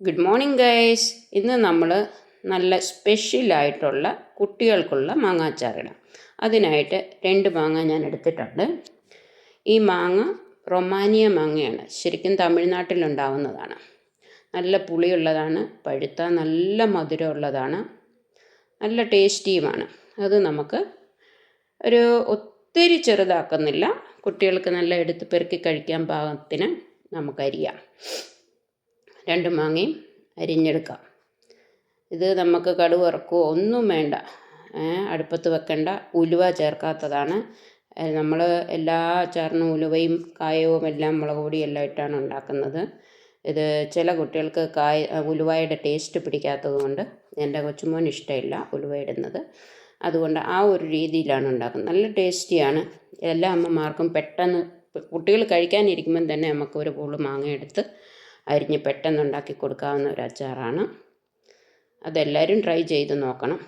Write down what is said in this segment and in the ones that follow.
Good morning guys. ഇന്ന് നമ്മൾ നല്ല സ്പെഷ്യലായിട്ടുള്ള കുട്ടികൾക്കുള്ള മാങ്ങാച്ചാറിടാം. അതിനായിട്ട് രണ്ട് മാങ്ങ ഞാൻ എടുത്തിട്ടുണ്ട്. ഈ മാങ്ങ റൊമാനിയ മാങ്ങയാണ്. ശരിക്കും തമിഴ്നാട്ടിലുണ്ടാവുന്നതാണ്. നല്ല പുളിയുള്ളതാണ് പഴുത്ത നല്ല മധുരമുള്ളതാണ് നല്ല ടേസ്റ്റിയുമാണ്. അത് നമുക്ക് ഒരു ഒത്തിരി ചെറുതാക്കുന്നില്ല. കുട്ടികൾക്ക് നല്ല എടുത്ത് പെറുക്കി കഴിക്കാൻ പാകത്തിന് നമുക്കരിയാം. രണ്ട് മാങ്ങയും അരിഞ്ഞെടുക്കാം. ഇത് നമുക്ക് കടുക് വറക്കുകയോ ഒന്നും വേണ്ട. അടുപ്പത്ത് വെക്കേണ്ട. ഉലുവ ചേർക്കാത്തതാണ്. നമ്മൾ എല്ലാ അച്ചാറിനും ഉലുവയും കായവും എല്ലാം മുളക് പൊടിയും എല്ലാം ഇട്ടാണ് ഉണ്ടാക്കുന്നത്. ഇത് ചില കുട്ടികൾക്ക് കായ ഉലുവയുടെ ടേസ്റ്റ് പിടിക്കാത്തത് കൊണ്ട് എന്റെ കൊച്ചുമോൻ ഇഷ്ടമില്ല ഉലുവ ഇടുന്നത്. അതുകൊണ്ട് ആ ഒരു രീതിയിലാണ് ഉണ്ടാക്കുന്നത്. നല്ല ടേസ്റ്റിയാണ്. എല്ലാ അമ്മമാർക്കും പെട്ടെന്ന് കുട്ടികൾ കഴിക്കാനിരിക്കുമ്പം തന്നെ നമുക്ക് ഒരു പൂൾ മാങ്ങ എടുത്ത് അരിഞ്ഞ് പെട്ടെന്നുണ്ടാക്കി കൊടുക്കാവുന്ന ഒരു അച്ചാറാണ്. അതെല്ലാവരും ട്രൈ ചെയ്ത് നോക്കണം.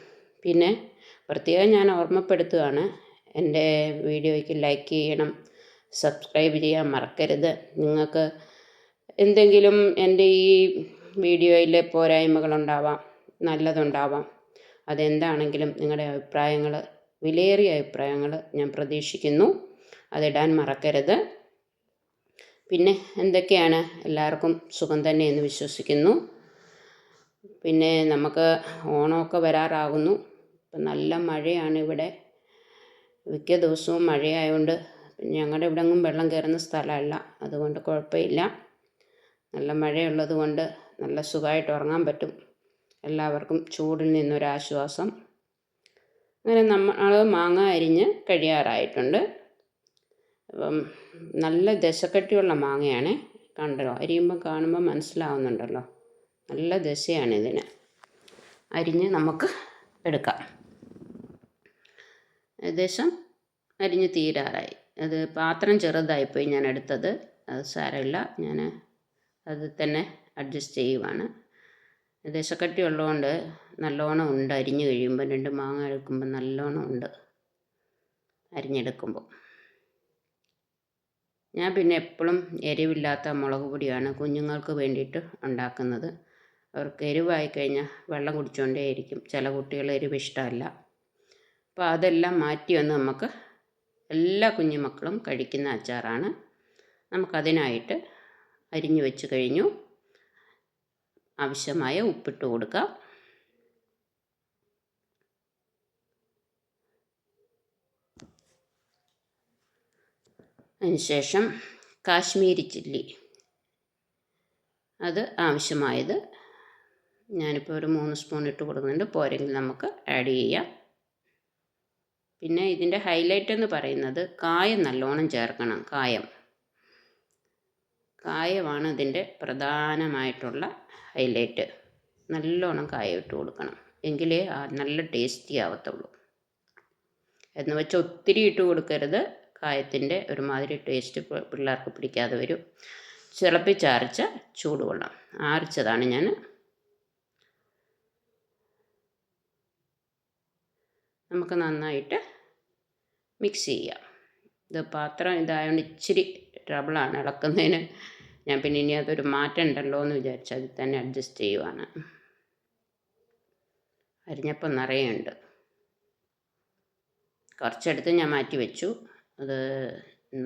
പിന്നെ പ്രത്യേകം ഞാൻ ഓർമ്മപ്പെടുത്തുകയാണ് എന്റെ വീഡിയോയ്ക്ക് ലൈക്ക് ചെയ്യണം സബ്സ്ക്രൈബ് ചെയ്യാൻ മറക്കരുത്. നിങ്ങൾക്ക് എന്തെങ്കിലും എന്റെ ഈ വീഡിയോയിൽ പോരായ്മകളുണ്ടാവാം നല്ലതുണ്ടാവാം അതെന്താണെങ്കിലും നിങ്ങളുടെ അഭിപ്രായങ്ങൾ വിലയേറിയ അഭിപ്രായങ്ങൾ ഞാൻ പ്രതീക്ഷിക്കുന്നു. അതിടാൻ മറക്കരുത്. പിന്നെ എന്തൊക്കെയാണ് എല്ലാവർക്കും സുഖം തന്നെ എന്ന് വിശ്വസിക്കുന്നു. പിന്നെ നമുക്ക് ഓണമൊക്കെ വരാറാകുന്നു. ഇപ്പം നല്ല മഴയാണ് ഇവിടെ. മിക്ക ദിവസവും മഴയായതുകൊണ്ട് ഞങ്ങളുടെ ഇവിടെ എങ്ങും വെള്ളം കയറുന്ന സ്ഥലമല്ല. അതുകൊണ്ട് കുഴപ്പമില്ല. നല്ല മഴയുള്ളത് കൊണ്ട് നല്ല സുഖമായിട്ട് ഉറങ്ങാൻ പറ്റും. എല്ലാവർക്കും ചൂടിൽ നിന്നൊരാശ്വാസം. അങ്ങനെ നമ്മൾ മാങ്ങ അരിഞ്ഞ് കഴിയാറായിട്ടുണ്ട്. അപ്പം നല്ല ദശക്കട്ടിയുള്ള മാങ്ങയാണ്. കണ്ടല്ലോ അരിയുമ്പോൾ കാണുമ്പോൾ മനസ്സിലാവുന്നുണ്ടല്ലോ. നല്ല ദശയാണ് ഇതിന് അരിഞ്ഞ് നമുക്ക് എടുക്കാം. ഏകദേശം അരിഞ്ഞ് തീരാറായി. അത് പാത്രം ചെറുതായിപ്പോയി ഞാൻ എടുത്തത്. അത് സാരമില്ല. ഞാൻ അത് തന്നെ അഡ്ജസ്റ്റ് ചെയ്യുവാണ്. ദശക്കട്ടി ഉള്ളതുകൊണ്ട് നല്ലോണം ഉണ്ട്. അരിഞ്ഞ് കഴിയുമ്പോൾ രണ്ട് മാങ്ങ എടുക്കുമ്പോൾ നല്ലോണം ഉണ്ട്. അരിഞ്ഞെടുക്കുമ്പോൾ ഞാൻ പിന്നെ എപ്പോഴും എരിവില്ലാത്ത മുളക് പൊടിയാണ് കുഞ്ഞുങ്ങൾക്ക് വേണ്ടിയിട്ട് ഉണ്ടാക്കുന്നത്. അവർക്ക് എരിവായി കഴിഞ്ഞാൽ വെള്ളം കുടിച്ചുകൊണ്ടേയിരിക്കും ചില കുട്ടികൾ എരിവ് ഇഷ്ടമല്ല. അപ്പോൾ അതെല്ലാം മാറ്റി വന്ന് നമുക്ക് എല്ലാ കുഞ്ഞുമക്കളും കഴിക്കുന്ന അച്ചാറാണ്. നമുക്കതിനായിട്ട് അരിഞ്ഞു വെച്ച് കഴിഞ്ഞു. ആവശ്യമായ ഉപ്പിട്ട് കൊടുക്കാം. അതിനുശേഷം കാശ്മീരി ചില്ലി. അത് ആവശ്യമായത് ഞാനിപ്പോൾ ഒരു മൂന്ന് സ്പൂൺ ഇട്ട് കൊടുക്കുന്നുണ്ട്. പോരെങ്കിൽ നമുക്ക് ആഡ് ചെയ്യാം. പിന്നെ ഇതിന്റെ ഹൈലൈറ്റ് എന്ന് പറയുന്നത് കായം നല്ലോണം ചേർക്കണം. കായം. കായമാണ് ഇതിന്റെ പ്രധാനമായിട്ടുള്ള ഹൈലൈറ്റ് നല്ലോണം കായം ഇട്ട് കൊടുക്കണം. എങ്കിലേ നല്ല ടേസ്റ്റി ആവത്തുള്ളൂ. എന്ന് വെച്ചാൽ ഒത്തിരി ഇട്ട് കൊടുക്കരുത്. കായത്തിന്റെ ഒരുമാതിരി ടേസ്റ്റ് പിള്ളേർക്ക് പിടിക്കാതെ വരും. തിളപ്പിച്ചാറിച്ച ചൂടുവെള്ളം. ആറിച്ചതാണ് ഞാൻ. നമുക്ക് നന്നായിട്ട് മിക്സ് ചെയ്യാം. ഇത് പാത്രം ഇതായതുകൊണ്ട് ഇച്ചിരി ട്രബിളാണ് ഇളക്കുന്നതിന്. ഞാൻ പിന്നെ ഇനി അതൊരു മാറ്റം ഉണ്ടല്ലോ എന്ന് വിചാരിച്ചു അതിൽ തന്നെ അഡ്ജസ്റ്റ് ചെയ്യുവാണ്. അരിഞ്ഞപ്പം നിറയുണ്ട്. കുറച്ചെടുത്ത് ഞാൻ മാറ്റി വെച്ചു. അത്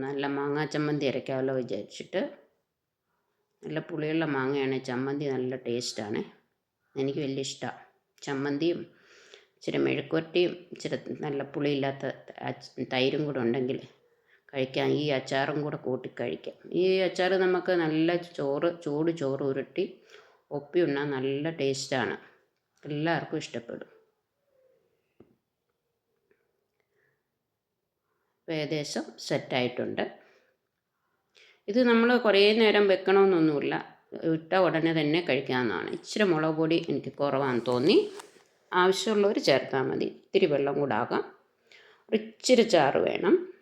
നല്ല മാങ്ങാ ചമ്മന്തി അരയ്ക്കാമല്ലോ വിചാരിച്ചിട്ട്. നല്ല പുളിയുള്ള മാങ്ങയാണ്. ചമ്മന്തി നല്ല ടേസ്റ്റാണ്. എനിക്ക് വലിയ ഇഷ്ടമാണ് ചമ്മന്തിയും ഇച്ചിരി മെഴുക്കുവരട്ടിയും ഇച്ചിരി നല്ല പുളിയില്ലാത്ത തൈരും കൂടെ ഉണ്ടെങ്കിൽ കഴിക്കാം. ഈ അച്ചാറും കൂടെ കൂട്ടി കഴിക്കാം. ഈ അച്ചാർ നമുക്ക് നല്ല ചോറ് ചൂട് ചോറ് ഉരുട്ടി ഒപ്പി ഉണ്ണാൻ നല്ല ടേസ്റ്റാണ്. എല്ലാവർക്കും ഇഷ്ടപ്പെടും. ഏകദേശം സെറ്റായിട്ടുണ്ട്. ഇത് നമ്മൾ കുറേ നേരം വെക്കണമെന്നൊന്നുമില്ല ഇട്ട ഉടനെ തന്നെ കഴിക്കാവുന്നതാണ്. ഇച്ചിരി മുളക് പൊടി എനിക്ക് കുറവാണെന്ന് തോന്നി. ആവശ്യമുള്ളവർ ചേർത്താൽ മതി. ഇത്തിരി വെള്ളം കൂടെ ആകാം. ഇച്ചിരി ചാറ് വേണം.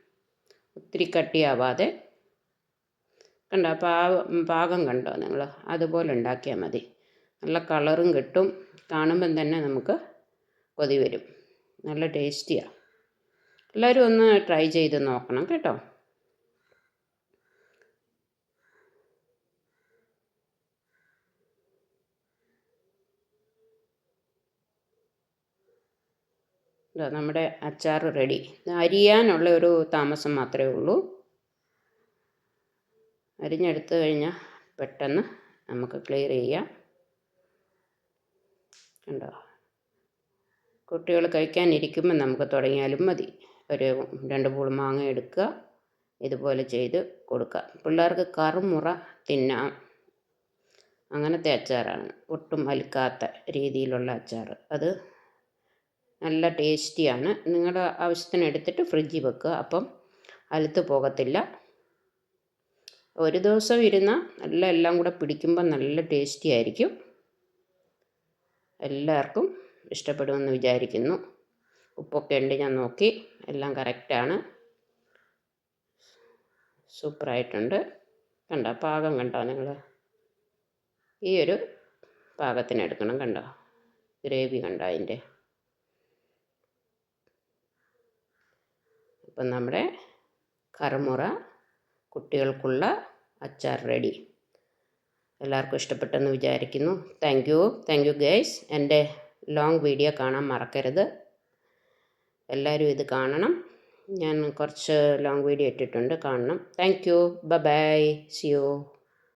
ഒത്തിരി കട്ടിയാവാതെ. കണ്ടോ പാകം പാകം കണ്ടോ നിങ്ങൾ അതുപോലെ ഉണ്ടാക്കിയാൽ മതി. നല്ല കളറും കിട്ടും. കാണുമ്പം തന്നെ നമുക്ക് കൊതി വരും. നല്ല ടേസ്റ്റിയാണ് എല്ലാവരും ഒന്ന് ട്രൈ ചെയ്ത് നോക്കണം കേട്ടോ. നമ്മുടെ അച്ചാർ റെഡി അരിയാനുള്ള ഒരു താമസം മാത്രമേ ഉള്ളൂ. അരിഞ്ഞെടുത്തു കഴിഞ്ഞാൽ പെട്ടെന്ന് നമുക്ക് ക്ലിയർ ചെയ്യാം. കണ്ടോ? കുട്ടികൾ കഴിക്കാനിരിക്കുമ്പോൾ നമുക്ക് തുടങ്ങിയാലും മതി. ഒരു രണ്ട് പൂൾ മാങ്ങ എടുക്കുക. ഇതുപോലെ ചെയ്ത് കൊടുക്കുക. പിള്ളേർക്ക് കറുമുറ തിന്നാം. അങ്ങനത്തെ അച്ചാറാണ്. ഒട്ടും അലുക്കാത്ത രീതിയിലുള്ള അച്ചാർ അത് നല്ല ടേസ്റ്റിയാണ്. നിങ്ങളുടെ ആവശ്യത്തിന് എടുത്തിട്ട് ഫ്രിഡ്ജിൽ വെക്കുക. അപ്പം അലുത്ത് പോകത്തില്ല. ഒരു ദിവസം ഇരുന്ന നല്ല എല്ലാം കൂടെ പിടിക്കുമ്പോൾ നല്ല ടേസ്റ്റി ആയിരിക്കും. എല്ലാവർക്കും ഇഷ്ടപ്പെടുമെന്ന് വിചാരിക്കുന്നു. ഉപ്പൊക്കെ ഉണ്ട് ഞാൻ നോക്കി. എല്ലാം കറക്റ്റാണ്. സൂപ്പറായിട്ടുണ്ട്. കണ്ടോ പാകം കണ്ടോ നിങ്ങൾ ഈ ഒരു പാകത്തിന് എടുക്കണം കണ്ടോ? ഗ്രേവി കണ്ടോ അതിന്റെ? അപ്പം നമ്മുടെ കറുമുറ കുട്ടികൾക്കുള്ള അച്ചാർ റെഡി. എല്ലാവർക്കും ഇഷ്ടപ്പെട്ടെന്ന് വിചാരിക്കുന്നു. Thank you. Thank you guys എന്റെ ലോങ് വീഡിയോ കാണാൻ മറക്കരുത്. എല്ലാവരും ഇത് കാണണം. ഞാൻ കുറച്ച് ലോങ് വീഡിയോ ഇട്ടിട്ടുണ്ട്. കാണണം. Thank you bye see you